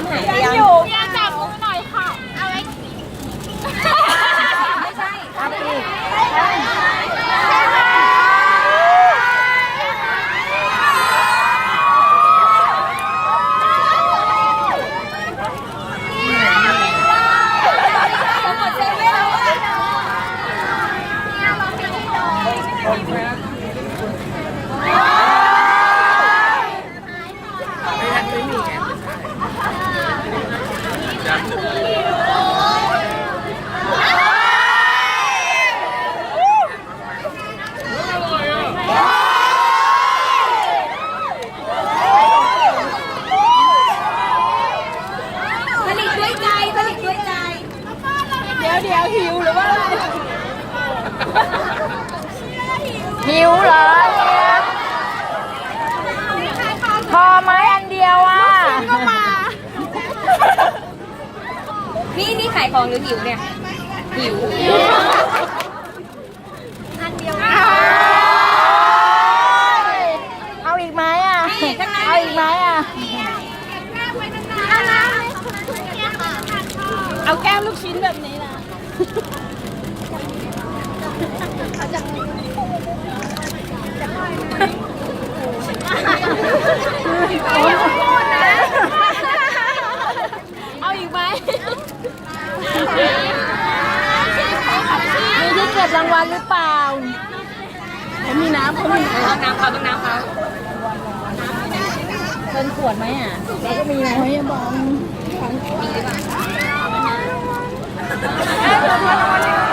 ทำหายไปยัง อยู่เนี่ย หิวเหรอพอไหมอันเดียวอะก็มา นี่นี่ขายของหรือหิวเนี่ย หิวเอาอีกไหมอะนี่ข้างในเอาอีกไหมอะ เอาแก้มลูกชิ้นแบบนี้นะ เอาอีกไหมมีที่เก็บรางวัลหรือเปล่าเขามีน้ำเขามีต้อน้ำเขาต้องน้ำเขาเป็นขวดไหมอะแล้วก็มีน้ำให้บอมมีหรือเปล่า